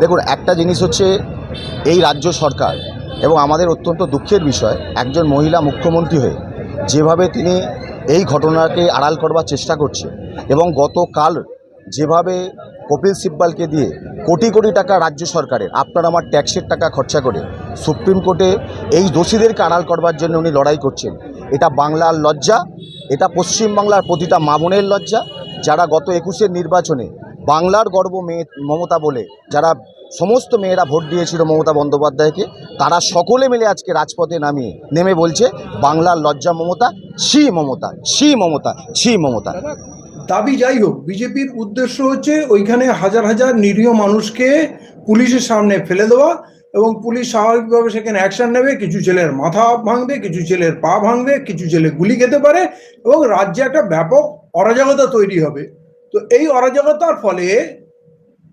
দেখুন, একটা জিনিস হচ্ছে এই রাজ্য সরকার এবং আমাদের অত্যন্ত দুঃখের বিষয়, একজন মহিলা মুখ্যমন্ত্রী হয়ে যেভাবে তিনি এই ঘটনাকে আড়াল করবার চেষ্টা করছে এবং গতকাল যেভাবে কপিল সিব্বালকে দিয়ে কোটি কোটি টাকা রাজ্য সরকারের, আপনার আমার ট্যাক্সের টাকা খরচা করে সুপ্রিম কোর্টে এই দোষীদেরকে আড়াল করবার জন্য উনি লড়াই করছেন। এটা বাংলার লজ্জা, এটা পশ্চিমবাংলার প্রতিটা মা বোনের লজ্জা, যারা গত একুশের নির্বাচনে বাংলার গর্ব মেয়ে মমতা বলে, যারা সমস্ত মেয়েরা ভোট দিয়েছিল মমতা বন্দ্যোপাধ্যায়কে, তারা সকলে মিলে আজকে রাজপথে নামিয়ে, নেমে বলছে, বাংলার লজ্জা মমতা, ছি মমতা ছি মমতা ছি মমতা। দাবি যাই হোক, বিজেপির উদ্দেশ্য হচ্ছে ওইখানে হাজার হাজার নিরীহ মানুষকে পুলিশের সামনে ফেলে দেওয়া এবং পুলিশ স্বাভাবিকভাবে সেখানে অ্যাকশন নেবে, কিছু ছেলের মাথা ভাঙবে, কিছু ছেলের পা ভাঙবে, কিছু ছেলে গুলি খেতে পারে এবং রাজ্যে একটা ব্যাপক অরাজকতা তৈরি হবে। তো এই অরাজকতার ফলে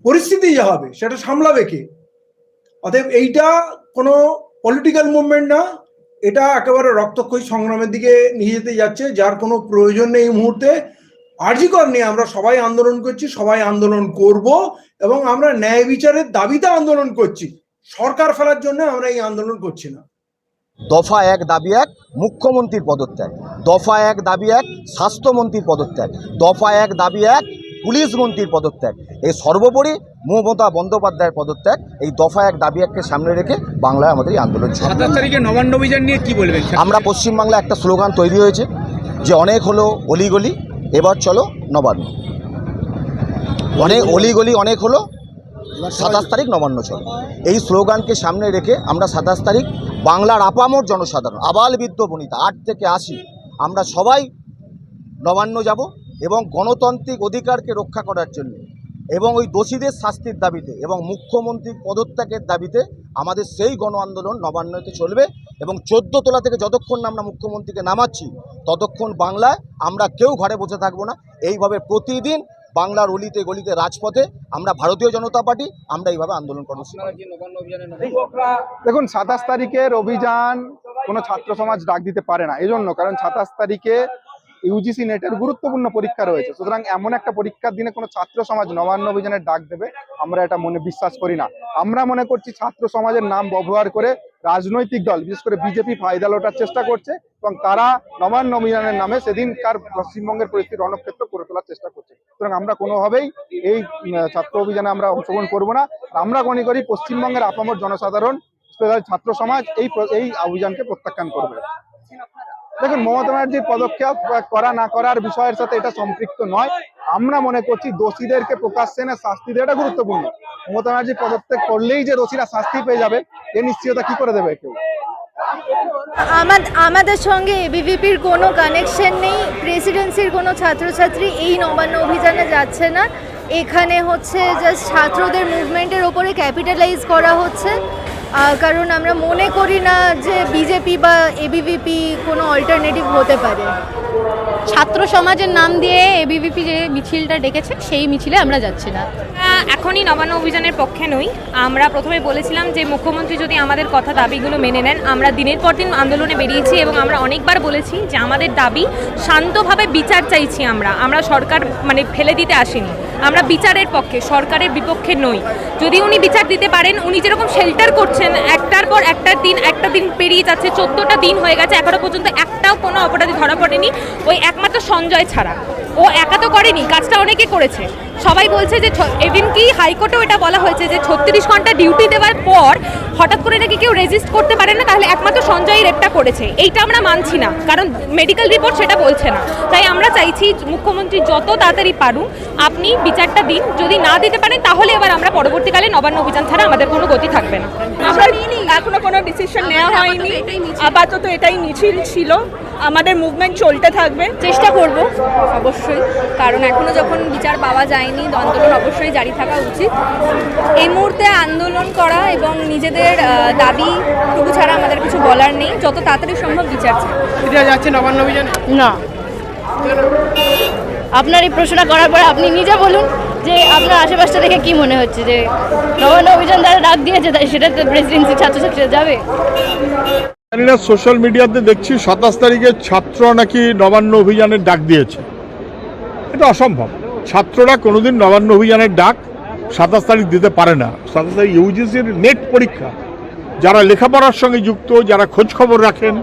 পরিস্থিতি যা হবে, সেটা সামলাবে কে? অতএব এইটা কোনো পলিটিক্যাল মুভমেন্ট না, এটা একেবারে রক্তক্ষয়ী সংগ্রামের দিকে নিয়ে যেতে যাচ্ছে, যার কোনো প্রয়োজন নেই এই মুহূর্তে। আর্জিকর নিয়ে আমরা সবাই আন্দোলন করছি, সবাই আন্দোলন করব এবং আমরা ন্যায় বিচারের দাবিতে আন্দোলন করছি। সরকার ফেলার জন্য আমরা এই আন্দোলন করছি না। দফা এক দাবি এক মুখ্যমন্ত্রীর পদত্যাগ। দফা এক দাবি এক স্বাস্থ্যমন্ত্রীর পদত্যাগ। দফা এক দাবি এক পুলিশ মন্ত্রীর পদত্যাগ। এই সর্বোপরি মমতা বন্দ্যোপাধ্যায়ের পদত্যাগ। এই দফা এক দাবি এককে সামনে রেখে বাংলায় আমাদের এই আন্দোলন সাতাশ তারিখে নবান্ন অভিযান নিয়ে কি বলবেন আমরা পশ্চিমবাংলায় একটা স্লোগান তৈরি হয়েছে যে অনেক হলো অলিগলি এবার চলো নবান্ন। অনেক অলিগলি অনেক হলো সাতাশ তারিখ নবান্ন চলো এই স্লোগানকে সামনে রেখে আমরা সাতাশ তারিখ বাংলার আপামর জনসাধারণ, আবাল বৃদ্ধ বনিতা, আট থেকে আশি, আমরা সবাই নবান্ন যাব এবং গণতান্ত্রিক অধিকারকে রক্ষা করার জন্য এবং ওই দোষীদের শাস্তির দাবিতে এবং মুখ্যমন্ত্রীর পদত্যাগের দাবিতে আমাদের সেই গণ আন্দোলন নবান্নতে চলবে এবং চোদ্দ তোলা থেকে যতক্ষণ আমরা মুখ্যমন্ত্রীকে নামাচ্ছি, ততক্ষণ বাংলায় আমরা কেউ ঘরে বসে থাকব না। এইভাবে প্রতিদিন বাংলার অলিতে গলিতে রাজপথে আমরা ভারতীয় জনতা পার্টি আমরা এইভাবে আন্দোলন কর্মসূচি দেখুন সাতাশ তারিখের অভিযান কোনো ছাত্র সমাজ ডাক দিতে পারে না। এজন্য কারণ সাতাশ তারিখে ইউজিসি নেটের গুরুত্বপূর্ণ পরীক্ষা রয়েছে। সুতরাং এমন একটা পরীক্ষার দিনে কোনো ছাত্র সমাজ নবান্ন অভিযানের ডাক দেবে আমরা এটা মনে বিশ্বাস করি না। আমরা মনে করছি ছাত্র সমাজের নাম ব্যবহার করে রাজনৈতিক দল, বিশেষ করে বিজেপি ফায়দা লোটার চেষ্টা করছে এবং তারা নবান্ন অভিযানের নামে সেদিনকার পশ্চিমবঙ্গের পরিস্থিতি রণক্ষেত্র করে তোলার চেষ্টা করছে। সুতরাং আমরা কোনোভাবেই এই ছাত্র অভিযানে আমরা অংশগ্রহণ করব না। আমরা মনে করি পশ্চিমবঙ্গের আপামর জনসাধারণ, স্পেশাল ছাত্র সমাজ, এই এই অভিযানকে প্রত্যাখ্যান করবে। দেখুন, মমতা ব্যানার্জির পদক্ষেপ করা না করার বিষয়ের সাথে এটা সম্পৃক্ত নয়। আমরা মনে করছি দোষীদেরকে প্রকাশ্যে এনে শাস্তি দেওয়াটা গুরুত্বপূর্ণ। মমতা ব্যানার্জি পদত্যাগ করলেই যে দোষীরা শাস্তি পেয়ে যাবে, এ নিশ্চয়তা কি করে দেবে কেউ? আমাদের সঙ্গে এবিভিপির কোনো কানেকশন নেই প্রেসিডেন্সির কোনো ছাত্রছাত্রী এই নবান্ন অভিযানে যাচ্ছে না। এখানে হচ্ছে জাস্ট ছাত্রদের মুভমেন্টের ওপরে ক্যাপিটালাইজ করা হচ্ছে। কারণ আমরা মনে করি না যে বিজেপি বা এবিভিপি কোনো অল্টারনেটিভ হতে পারে। ছাত্র সমাজের নাম দিয়ে এবিভিপি যে মিছিলটা ডেকেছে, সেই মিছিলে আমরা যাচ্ছি না। এখনই নবান্ন অভিযানের পক্ষে নই। আমরা প্রথমে বলেছিলাম যে, মুখ্যমন্ত্রী যদি আমাদের কথা, দাবিগুলো মেনে নেন, আমরা দিনের পর দিন আন্দোলনে বেরিয়েছি এবং আমরা অনেকবার বলেছি যে, আমাদের দাবি শান্তভাবে বিচার চাইছি আমরা। আমরা সরকার মানে ফেলে দিতে আসিনি। আমরা বিচারের পক্ষে, সরকারের বিপক্ষে নই। যদি উনি বিচার দিতে পারেন, উনি যেরকম শেল্টার করছেন, একটার পর একটার দিন, একটা দিন পেরিয়ে যাচ্ছে, চোদ্দোটা দিন হয়ে গেছে, এখনও পর্যন্ত একটাও কোনো অপরাধী ধরা পড়েনি। ওই একমাত্র সঞ্জয় ছাড়া। ও একা তো করেনি, কাজটা অনেকে করেছে। সবাই বলছে যে এদিন কি হাইকোর্টেও এটা বলা হয়েছে যে, ছত্রিশ ঘণ্টা ডিউটি দেওয়ার পর হঠাৎ করে নাকি কেউ রেজিস্ট করতে পারে না তাহলে একমাত্র সঞ্জয় রেপটা করেছে। এইটা আমরা মানছি না কারণ মেডিকেল রিপোর্ট সেটা বলছে না। তাই আমরা চাইছি মুখ্যমন্ত্রী যত তাড়াতাড়ি পারুন আপনি বিচারটা দিন। যদি না দিতে পারেন তাহলে এবার আমরা পরবর্তীকালে নবান্ন অভিযান ছাড়া আমাদের কোনো গতি থাকবে না। আমরা এখনও কোনো ডিসিশন নেওয়া হয়নি। আপাতত এটাই মিছিল ছিল। আমাদের মুভমেন্ট চলতে থাকবে। চেষ্টা করব অবশ্যই। কারণ এখনও যখন বিচার পাওয়া যায়নি আন্দোলন অবশ্যই জারি থাকা উচিত। এই মুহূর্তে আন্দোলন করা এবং নিজেদের আহ, দাবি টুকু ছাড়া আমাদের কিছু বলার নেই। যত তাড়াতাড়ি সম্ভব বিচার যাচ্ছে নবান্ন অভিযানে? না। আপনার এই প্রশ্নটা করার পরে আপনি নিজে বলুন যে আপনার আশেপাশটা দেখে কি মনে হচ্ছে যে নবান্ন অভিযান দ্বারা ডাক দিয়েছে তাই সেটা তো প্রেসিডেন্সি ছাত্রছাত্রীরা যাবে। জানি না সোশ্যাল মিডিয়াতে দেখছি সাতাশ তারিখে ছাত্র নাকি নবান্ন অভিযানের ডাক দিয়েছে। এটা অসম্ভব। ছাত্ররা কোনোদিন নবান্ন অভিযানের ডাক সাতাশ তারিখ দিতে পারে না। সাতাশ তারিখ ইউজিসির নেট পরীক্ষা। যারা লেখাপড়ার সঙ্গে যুক্ত যারা খোঁজ খবর রাখেন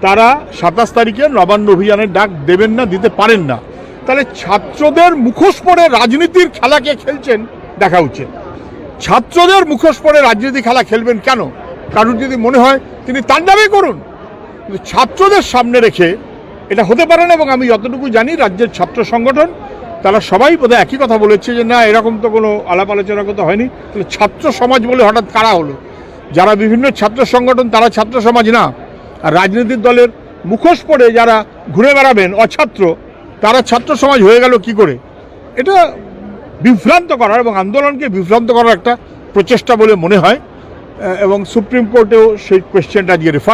তারা সাতাশ তারিখে নবান্ন অভিযানের ডাক দেবেন না দিতে পারেন না। তাহলে ছাত্রদের মুখোশ পড়ে রাজনীতির খেলাকে খেলছেন দেখা উচিত। ছাত্রদের মুখোশ পড়ে রাজনীতি খেলা খেলবেন কেন? কারণ যদি মনে হয় তিনি তার নামে করুন। কিন্তু ছাত্রদের সামনে রেখে এটা হতে পারে না এবং আমি যতটুকু জানি রাজ্যের ছাত্র সংগঠন তারা সবাই বোধহয় একই কথা বলেছে যে, না, এরকম তো কোনো আলাপ আলোচনা কথা হয়নি। তাহলে ছাত্র সমাজ বলে হঠাৎ কারা হলো? যারা বিভিন্ন ছাত্র সংগঠন, তারা ছাত্র সমাজ না। আর রাজনৈতিক দলের মুখোশ পড়ে যারা ঘুরে বেড়াবেন, অছাত্র, তারা ছাত্র সমাজ হয়ে গেল কি করে? এটা বিভ্রান্ত করার এবং আন্দোলনকে বিভ্রান্ত করার একটা প্রচেষ্টা বলে মনে হয়। এবং সুপ্রিম কোর্টেও সেই কোয়েশ্চেনটা দিয়ে রেফার